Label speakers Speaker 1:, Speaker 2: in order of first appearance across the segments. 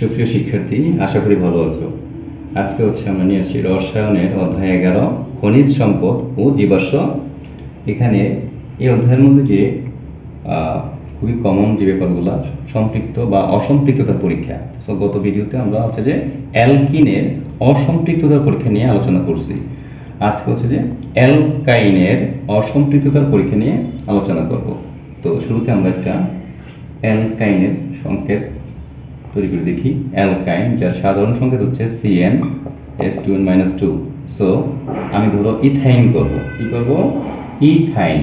Speaker 1: সুপ্রিয় শিক্ষার্থী, আশা করি ভালো আছো। আজকে হচ্ছে আমরা নিয়ে আসছি রসায়নের অধ্যায় এগারো, খনিজ সম্পদ ও জীবাশ্ম। এখানে এই অধ্যায়ের মধ্যে যে খুবই কমন যে ব্যাপারগুলো, সম্পৃক্ত বা অসম্পৃক্ততার পরীক্ষা। সো গত ভিডিওতে আমরা হচ্ছে যে, অ্যালকিনের অসম্পৃক্ততার পরীক্ষা নিয়ে আলোচনা করছি। আজকে হচ্ছে যে, অ্যালকাইনের অসম্পৃক্ততার পরীক্ষা নিয়ে আলোচনা করব। তো, শুরুতে আমরা একটা অ্যালকাইনের সংকেত তৈরি করে দেখি অ্যালকাইন, যার সাধারণ সংকেত হচ্ছে C n S two n minus two so আমি ধরো ইথাইন করব। কি করব? ইথাইন।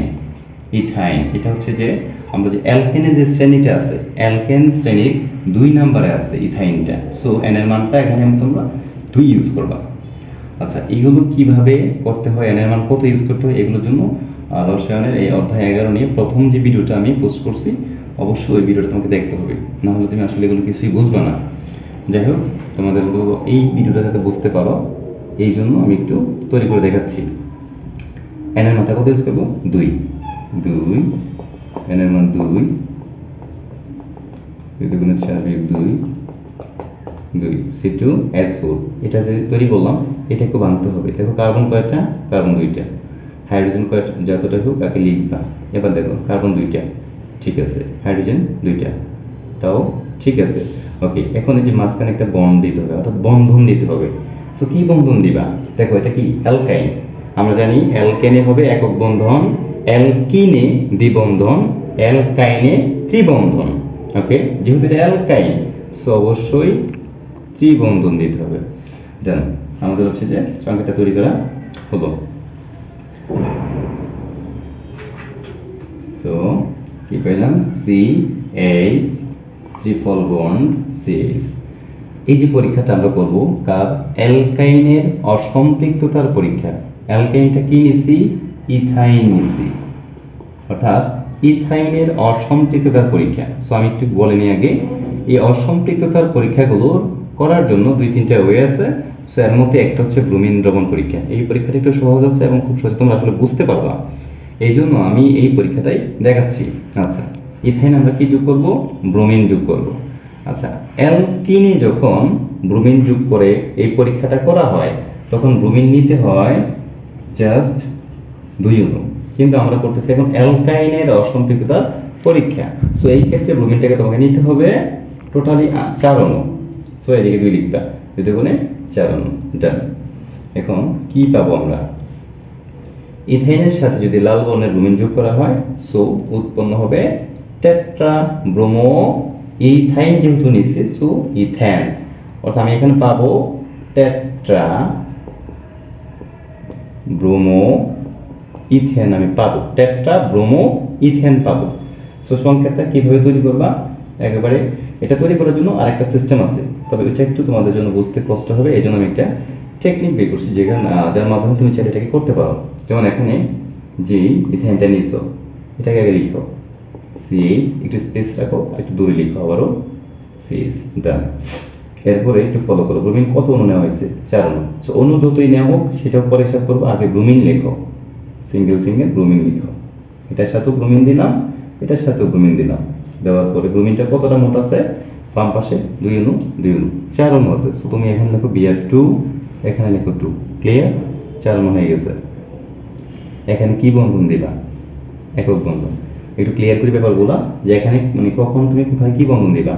Speaker 1: ইথাইন। এটা হচ্ছে যে আমরা যে অ্যালকেনের যে শ্রেণীটা আছে, অ্যালকেন শ্রেণির দুই নম্বরে আছে ইথাইনটা। সো এন এর মানটা এখানে তোমরা দুই ইউজ করবা। আচ্ছা এগুলো কীভাবে করতে হয় এন এর মান কত ইউজ করতে হয়, এগুলোর জন্য রসায়নের এই অধ্যায় এগারো নিয়ে প্রথম যে ভিডিওটা আমি পোস্ট করছি অবশ্যই ওই ভিডিওটা তোমাকে দেখতে হবে। না হলে তুমি আসলে এগুলো কিছুই বুঝবে না। যাই হোক, তোমাদের এই ভিডিওটা যাতে বুঝতে পারো, এই জন্য আমি একটু তৈরি করে দেখাচ্ছি। এন এর মানটা কত ইউজ করব? দুই। দুই। এন এর মান দুই। এটা যে তৈরি করলাম এটাকে ভাঙতে হবে। দেখো কার্বন কয়টা? কার্বন দুইটা। হাইড্রোজেন কয়টা? যতটা হোক, তাকে লিখবা এবার দেখো কার্বন দুইটা। ঠিক আছে হাইড্রোজেন দুইটা। তাও ঠিক আছে। ওকে এখন এই যে মাঝখানে একটা বন্ড দিতে হবে, অর্থাৎ বন্ধন দিতে হবে। সো কি বন্ধন দিবা? দেখো, এটা কি? অ্যালকাইন আমরা জানি অ্যালকেনে হবে একক বন্ধন অ্যালকিনে দ্বিবন্ধন অ্যালকাইনে ত্রিবন্ধন। ওকে যেহেতু এটা অ্যালকাইন সো অবশ্যই ত্রিবন্ধন দিতে হবে। জানো আমাদের হচ্ছে যে সংখ্যাটা তৈরি করা হলো সো কি পেলাম C H triple bond C এই যে পরীক্ষাটা আমরা করব, কার? অ্যালকাইনের অসম্পৃক্ততার পরীক্ষা। অ্যালকাইনটা কি নিছি? ইথাইন নিছি। অর্থাৎ ইথাইনের অসম্পৃক্ততার পরীক্ষা। সো আমি একটু বলে নিই আগে। এই অসম্পৃক্ততার পরীক্ষাগুলো করার জন্য দুই, তিনটা ওয়ে আছে। সো এর মধ্যে একটা হচ্ছে ব্রুমিন দ্রবণ পরীক্ষা। এই পরীক্ষাটা একটু সহজ আছে এবং খুব সহজে, তোমরা আসলে বুঝতে পারবা। এই জন্য আমি এই পরীক্ষাটাই দেখাচ্ছি। আচ্ছা। ইথাইন আমরা কি যোগ করব? ব্রোমিন যোগ করব। আচ্ছা অ্যালকিনে যখন ব্রোমিন যোগ করে এই পরীক্ষাটা করা হয়, তখন ব্রোমিন নিতে হয় জাস্ট দুই অণু। কিন্তু আমরা করতেছি এখন অ্যালকাইনের অসম্পৃক্ততার পরীক্ষা। সো এই ক্ষেত্রে ব্রোমিনটাকে তোমাকে নিতে হবে টোটালি চার অণু। সো এদিকে দুই লিখবা। দুই দুগুণে চার অণু। ডান এখন কি পাবো আমরা? ইথাইনের সাথে যদি লাল বর্ণের ব্রোমিন যোগ করা হয় সো উৎপন্ন হবে টেট্রা ব্রোমো ইথাইন যেহেতু নিচ্ছে সো ইথ্যান অর্থাৎ আমি এখানে পাবো টেট্রা ব্রোমো ইথেন আমি পাবো। টেট্রা ব্রোমো ইথেন পাবো। সো সংখ্যাটা কীভাবে তৈরি করবা? একেবারে এটা তৈরি করার জন্য আরেকটা সিস্টেম আছে। তবে এটা একটু তোমাদের জন্য বুঝতে কষ্ট হবে এই জন্য আমি একটা টেকনিক বের করছি, যেখানে যার মাধ্যমে তুমি চাইলে এটাকে করতে পারো। যেমন এখানে যে ইথেনটা নিছো। এটাকে আগে লিখো। সিএইচ একটু স্পেস রাখো একটু দূরে লিখো আবারও সিএইচ ডান এরপরে একটু ফলো করো ব্রোমিন কত অণু নেওয়া হয়েছে? চার অণু সো অণু যতই নেওয়া হোক, সেটাও পরে হিসাব করব, আগে ব্রোমিন লেখো। সিঙ্গেল সিঙ্গেল ব্রোমিন লিখো। এটার সাথেও ব্রোমিন দিলাম, এটার সাথেও ব্রোমিন দিলাম। দেওয়ার পরে ব্রোমিনটা কতটা মোট আছে? বাম পাশে দুই অনু, দুই অণু চার অণু আছে। সো তুমি এখানে লেখো বিআর টু এখানে লেখো টু ক্লিয়ার চার অণু হয়ে গেছে। এখানে কি বন্ধন দিবা? একক বন্ধন। একটু ক্লিয়ার করি ব্যাপারগুলো, যে এখানে মানে কখন তুমি কোথায় কি বন্ধন দিবা?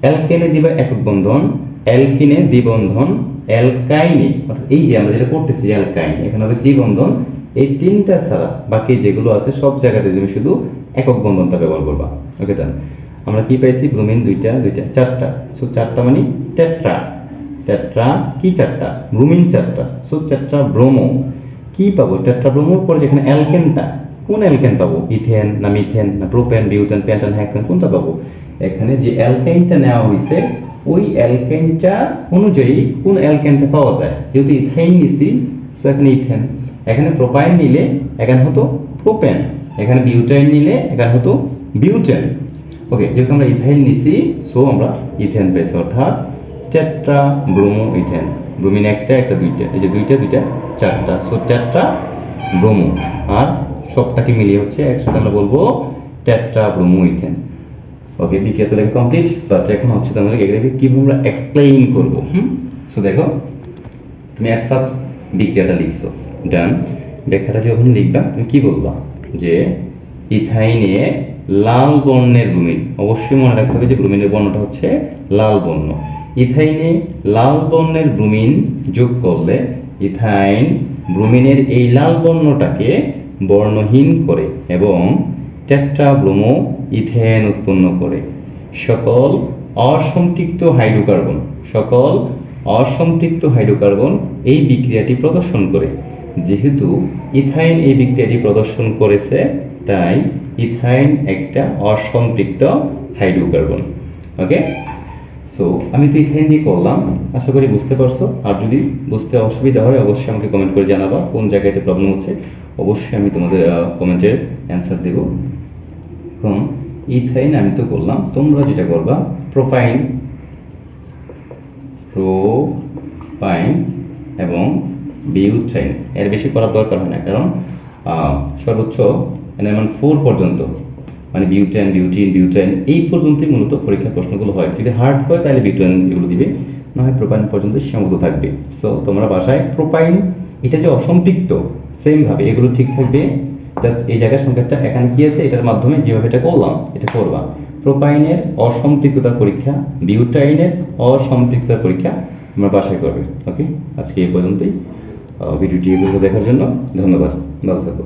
Speaker 1: অ্যালকেনে দিবা একক বন্ধন, অ্যালকিনে দ্বিবন্ধন, অ্যালকাইনে, অর্থাৎ এই যে আমরা যেটা করতেছি অ্যালকাইন, এখানে হবে ত্রিবন্ধন, এই তিনটা ছাড়া বাকি যেগুলো আছে সব জায়গাতে তুমি শুধু একক বন্ধনটা ব্যবহার করবা। ওকে তাহলে আমরা কি পাইছি? ব্রোমিন দুইটা দুইটা, চারটা। সো চারটা মানে টেট্রা। টেট্রা কি চারটা? ব্রোমিন চারটা। সো টেট্রা ব্রোমো কি পাবো? টেট্রা ব্রোমোর পরে যেখানে অ্যালকেনটা কোন অ্যালকেন পাবো? ইথেন না মিথেন না প্রোপেন, বিউটেন পেন্টান হ্যাক্সেন, কোনটা পাবো? এখানে যে অ্যালকেনটা নেওয়া হয়েছে ওই অ্যালকেনটা অনুযায়ী কোন অ্যালকেনটা পাওয়া যায়? যেহেতু ইথাইন নিছি সো এখানে ইথেন। এখানে প্রোপাইন নিলে এখানে হতো প্রোপেন, এখানে বিউটাইন নিলে এখানে হতো বিউটেন। ওকে যেহেতু আমরা ইথাইন নিছি সো আমরা ইথেন পেয়েছি, অর্থাৎ টেট্রা ব্রোমো ইথেন ব্রোমিন একটা একটা, দুইটা, এই যে দুইটা দুইটা, চারটা সো টেট্রা ব্রোমো আর সবটাকে মিলিয়ে হচ্ছে একসাথে আমরা বলব টেট্রা ব্রোমো ইথেন ওকে বিক্রিয়া তো লেখা কমপ্লিট বাট এখন হচ্ছে তোমাদের এগুলোকে কীভাবে আমরা এক্সপ্লেইন করব? হুম। সো দেখো তুমি অ্যাট ফার্স্ট বিক্রিয়াটা লিখছো ডান ব্যাখ্যাটা যখন লিখবা তুমি কি বলবা? যে ইথাইনে লাল বর্ণের ব্রোমিন অবশ্যই মনে রাখতে হবে যে ব্রোমিনের বর্ণটা হচ্ছে লাল বর্ণ। ইথাইনে লাল বর্ণের ব্রোমিন যোগ করলে ইথাইন ব্রোমিনের এই লাল বর্ণটাকে বর্ণহীন করে এবং টেট্রা ব্রোমো ইথেন উৎপন্ন করে। সকল অসম্পৃক্ত হাইড্রোকার্বন, সকল অসম্পৃক্ত হাইড্রোকার্বন এই বিক্রিয়াটি প্রদর্শন করে। যেহেতু ইথাইন এই বিক্রিয়াটি প্রদর্শন করেছে, তাই ইথাইন একটা অসম্পৃক্ত হাইড্রোকার্বন। ওকে? সো আমি তো ইথাইন দিয়ে করলাম। আশা করি বুঝতে পারছ। আর যদি বুঝতে অসুবিধা হয়, অবশ্যই আমাকে কমেন্ট করে জানাবা, কোন জায়গাতে প্রবলেম হচ্ছে। অবশ্যই আমি তোমাদের কমেন্টের অ্যান্সার দেব। এখন, ইথাইন আমি তো করলাম। তোমরা যেটা করবা প্রোপাইন প্রোপাইন এবং বিউটাইন এর বেশি করার দরকার হয় না, কারণ সর্বোচ্চ এনএমন ফোর পর্যন্ত মানে বিউটেন বিউটিন বিউটাইন এই পর্যন্তই মূলত পরীক্ষার প্রশ্নগুলো হয়। যদি হার্ড করে তাহলে বিউটেন এগুলো দিবে না হয় প্রোপাইন পর্যন্ত সীমাবদ্ধ থাকবে। সো তোমরা বাসায় প্রোপাইন এটা যে অসম্পৃক্ত সেম ভাবে এগুলো ঠিক থাকবে। জাস্ট এই জায়গার সংকেতটা এখানে কি আছে? এটার মাধ্যমে যেভাবে এটা করলাম, এটা করবা। প্রোপাইনের অসম্পৃক্ততার পরীক্ষা বিউটাইনের অসম্পৃক্ততার পরীক্ষা তোমরা বাসায় করবে। ওকে আজকে এই পর্যন্তই। ভিডিওটি এগুলো দেখার জন্য ধন্যবাদ। ভালো থাকো।